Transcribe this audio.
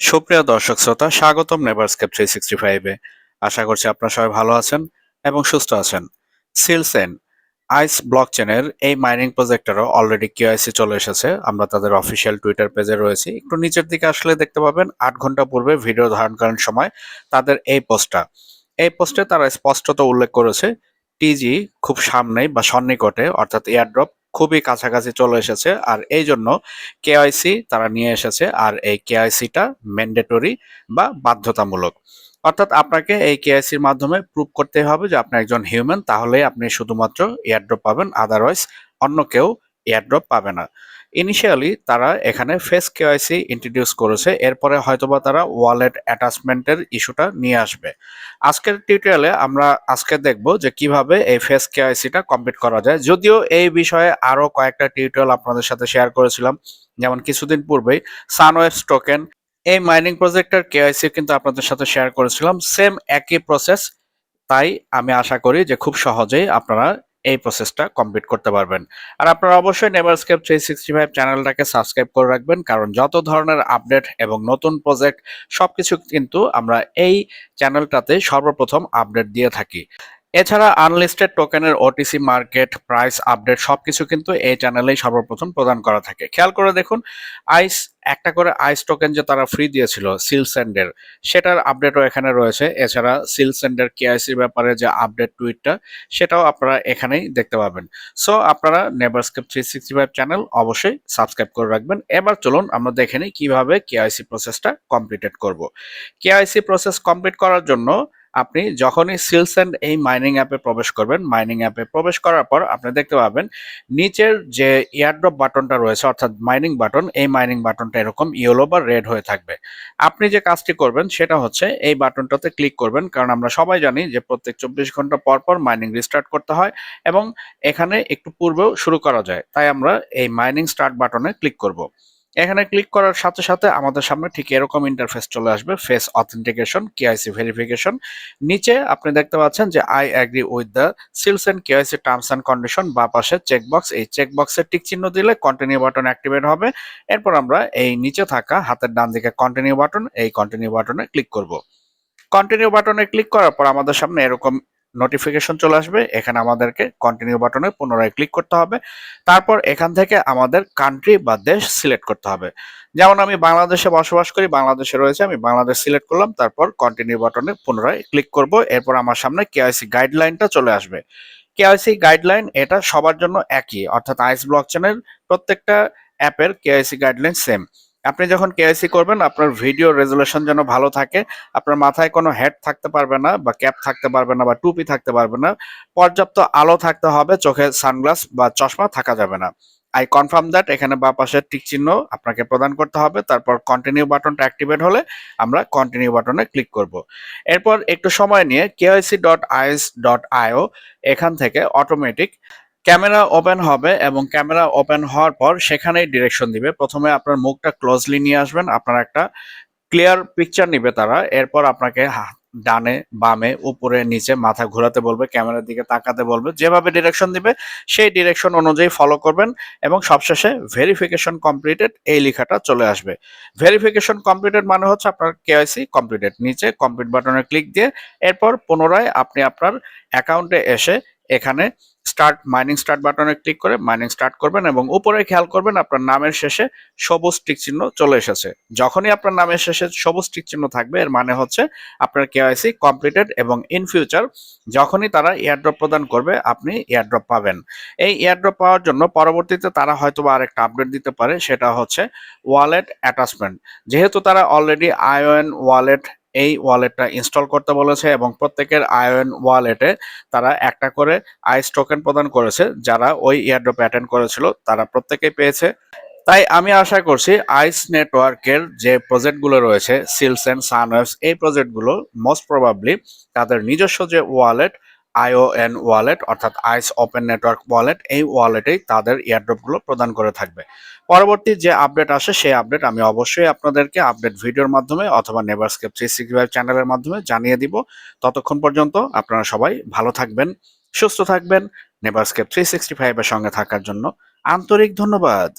সুপ্রিয় দর্শক শ্রোতা, স্বাগতম নেভারস্কেপ থ্রি সিক্সটি ফাইভে আশা করছি আপনারা সবাই ভালো আছেন এবং সুস্থ আছেন। সিলসেন আইস ব্লক চেনের এই মাইনিং প্রজেক্টেরও অলরেডি কিউআইসি চলে এসেছে। আমরা তাদের অফিসিয়াল টুইটার পেজে রয়েছি। একটু নিচের দিকে আসলে দেখতে পাবেন, আট ঘণ্টা পূর্বে ভিডিও ধারণকালীন সময় তাদের এই পোস্টটা এই পোস্টে তারা স্পষ্টত উল্লেখ করেছে টিজি খুব সামনেই বা সন্নিকটে, অর্থাৎ এয়ারড্রপ খুবই কাছাকাছি চলে এসেছে। আর এই জন্য কেআইসি তারা নিয়ে এসেছে। আর এই কেআইসিটা ম্যান্ডেটরি বা বাধ্যতামূলক। অর্থাৎ আপনাকে এই কেআইসির মাধ্যমে প্রুভ করতে হবে যে আপনি একজন হিউম্যান তাহলে আপনি শুধুমাত্র এয়ারড্রপ পাবেন আদারওয়াইজ অন্য কেউ এয়ারড্রপ পাবে না। ইনিশিয়ালি তারা এখানে ফেস কেওয়াইসি ইন্ট্রোডিউস করেছে, এরপরে হয়তোবা তারা ওয়ালেট অ্যাটাচমেন্টের ইস্যুটা নিয়ে আসবে। আজকের টিউটোরিয়ালে আমরা আজকে দেখব যে কীভাবে এই ফেস কেওয়াইসিটা কমপ্লিট করা যায়। যদিও এই বিষয়ে আরও কয়েকটা টিউটোরিয়াল আপনাদের সাথে শেয়ার করেছিলাম, যেমন কিছুদিন পূর্বেই সানওয়েবস টোকেন এই মাইনিং প্রজেক্টের কেওয়াইসি কিন্তু আপনাদের সাথে শেয়ার করেছিলাম। সেম একই প্রসেস তাই আমি আশা করি যে খুব সহজেই আপনারা এই প্রসেসটা কমপ্লিট করতে পারবেন। আর আপনারা অবশ্যই নেভারস্কেপ থ্রি সিক্সটি ফাইভ চ্যানেলটাকে সাবস্ক্রাইব করে রাখবেন, কারণ যত ধরনের আপডেট এবং নতুন প্রজেক্ট সবকিছু কিন্তু আমরা এই চ্যানেলটাতে সর্বপ্রথম আপডেট দিয়ে থাকি। এছাড়া আনলিস্টেড টোকেনের ওটিসি মার্কেট প্রাইস আপডেট সবকিছু কিন্তু এই চ্যানেলেই সর্বপ্রথম প্রদান করা থাকে। খেয়াল করে দেখুন আইস একটা করে আইস টোকেন যে তারা ফ্রি দিয়েছিল সিলস্যান্ডের সেটার আপডেটও এখানে রয়েছে। এছাড়া সিলস্যান্ডের কেআইসির ব্যাপারে যে আপডেট টুইটটা সেটাও আপনারা এখানেই দেখতে পাবেন। সো আপনারা Neverscape three sixty five channel অবশ্যই সাবস্ক্রাইব করে রাখবেন। এবার চলুন আমরা দেখে নিই কীভাবে কেআইসি প্রসেসটা কমপ্লিটেড করব। কেআইসি প্রসেস কমপ্লিট করার জন্য আপনি যখনই সিলস অ্যান্ড এই মাইনিং অ্যাপে প্রবেশ করবেন মাইনিং অ্যাপে প্রবেশ করার পর আপনি দেখতে পাবেন নিচের যে এয়ারড্রপ বাটনটা রয়েছে, অর্থাৎ মাইনিং বাটন এই মাইনিং বাটনটা এরকম ইয়েলো বা রেড হয়ে থাকবে। আপনি যে কাজটি করবেন সেটা হচ্ছে এই বাটনটাতে ক্লিক করবেন, কারণ আমরা সবাই জানি যে প্রত্যেক চব্বিশ ঘণ্টা পর পর মাইনিং রিস্টার্ট করতে হয় এবং এখানে একটু পূর্বেও শুরু করা যায়। তাই আমরা এই মাইনিং স্টার্ট বাটনে ক্লিক করব। এখানে ক্লিক করার সাথে সাথে আমাদের সামনে ঠিক এরকম ইন্টারফেস চলে আসবে ফেস অথেন্টিকেশন কেআইসি ভেরিফিকেশন নিচে আপনি দেখতে পাচ্ছেন যে I agree with the seals and KYC terms and condition বা পাশে চেকবক্স এই চেকবক্সের টিক চিহ্ন দিলে কন্টিনিউ বাটন অ্যাক্টিভেট হবে। এরপর আমরা এই নিচে থাকা হাতের ডান দিকে কন্টিনিউ বাটন এই কন্টিনিউ বাটনে ক্লিক করব। কন্টিনিউ বাটনে ক্লিক করার পর আমাদের সামনে এরকম নোটিফিকেশন চলে আসবে, এখানে আমাদেরকে কন্টিনিউ বাটনে পুনরায় ক্লিক করতে হবে। তারপর এখান থেকে আমাদের কান্ট্রি বা দেশ সিলেক্ট করতে হবে। যেমন আমি বাংলাদেশে বসবাস করি, বাংলাদেশে রয়েছে, আমি বাংলাদেশ সিলেক্ট করলাম, তারপর কন্টিনিউ বাটনে পুনরায় ক্লিক করব, এরপর আমার সামনে কেআইসি গাইডলাইনটা চলে আসবে। কেআইসি গাইডলাইন এটা সবার জন্য একই, অর্থাৎ আইস ব্লক চেনের প্রত্যেকটা অ্যাপের কেআইসি গাইডলাইন সেম আপনি যখন কেআইসি করবেন, আপনার ভিডিও রেজুলেশন যেন ভালো থাকে, আপনার মাথায় কোনো হেড থাকতে পারবে না বা ক্যাপ থাকতে পারবে না বা টুপি থাকতে পারবে না, পর্যাপ্ত আলো থাকতে হবে, চোখে সানগ্লাস বা চশমা থাকা যাবে না। আই কনফার্ম দ্যাট এখানে বা পাশের টিক চিহ্ন আপনাকে প্রদান করতে হবে, তারপর কন্টিনিউ বাটনটা অ্যাক্টিভেট হলে আমরা কন্টিনিউ বাটনে ক্লিক করব। এরপর একটু সময় নিয়ে KYC dot IS dot IO এখান থেকে অটোমেটিক ক্যামেরা ওপেন হবে এবং ক্যামেরা ওপেন হওয়ার পর সেখানেই ডিরেকশন দিবে। প্রথমে আপনার মুখটা ক্লোজলি নিয়ে আসবেন, আপনার একটা ক্লিয়ার পিকচার নিবে তারা। এরপর আপনাকে ডানে, বামে, উপরে, নিচে মাথা ঘোরাতে বলবে, ক্যামেরার দিকে তাকাতে বলবে। যেভাবে ডিরেকশন দিবে, সেই ডিরেকশন অনুযায়ী ফলো করবেন এবং সবশেষে ভেরিফিকেশন কমপ্লিটেড এই লেখাটা চলে আসবে। ভেরিফিকেশন কমপ্লিটেড মানে হচ্ছে আপনার কেওয়াইসি কমপ্লিটেড নিচে কমপ্লিট বাটনে ক্লিক দিয়ে এরপর পুনরায় আপনি আপনার অ্যাকাউন্টে এসে এখানে স্টার্ট মাইনিং স্টার্ট বাটনে ক্লিক করে মাইনিং স্টার্ট করবেন এবং উপরে খেয়াল করবেন আপনার নামের শেষে সবুজ টিক চিহ্ন চলে এসেছে। যখনই আপনার নামের শেষে সবুজ টিক চিহ্ন থাকবে, এর মানে হচ্ছে আপনার কেওয়াইসি কমপ্লিটেড এবং ইন ফিউচার যখনই তারা এয়ারড্রপ প্রদান করবে, আপনি এয়ারড্রপ পাবেন। এই এয়ারড্রপ পাওয়ার জন্য পরবর্তীতে তারা হয়তো বা আরেকটা আপডেট দিতে পারে, সেটা হচ্ছে ওয়ালেট অ্যাটাচমেন্ট যেহেতু তারা অলরেডি আইওএন ওয়ালেট এই ওয়ালেটটা ইনস্টল করতে বলেছে এবং প্রত্যেকের আয়ন ওয়ালেটে তারা একটা করে আইস টোকেন প্রদান করেছে, যারা ওই ইয়ারড্রপ অ্যাটেন্ড করেছিল, তারা প্রত্যেকেই পেয়েছে। তাই আমি আশা করছি আইস নেটওয়ার্কের যে প্রজেক্টগুলো রয়েছে, সিলস অ্যান্ড সানওয়েভস, এই প্রজেক্টগুলো মোস্ট প্রবাবলি তাদের নিজস্ব যে ওয়ালেট আইওএন ওয়ালেট, অর্থাৎ আইস ওপেন নেটওয়ার্ক ওয়ালেট, এই ওয়ালেটেই তাদের ইয়ারড্রপগুলো প্রদান করে থাকবে। পরবর্তী যে আপডেট আসে, সেই আপডেট আমি অবশ্যই আপনাদেরকে আপডেট ভিডিওর মাধ্যমে অথবা নেভারস্কেপ থ্রি সিক্সটি ফাইভ চ্যানেলের মাধ্যমে জানিয়ে দিব। ততক্ষণ পর্যন্ত আপনারা সবাই ভালো থাকবেন, সুস্থ থাকবেন নেভারস্কেপ থ্রি সিক্সটি ফাইভের সঙ্গে থাকার জন্য আন্তরিক ধন্যবাদ।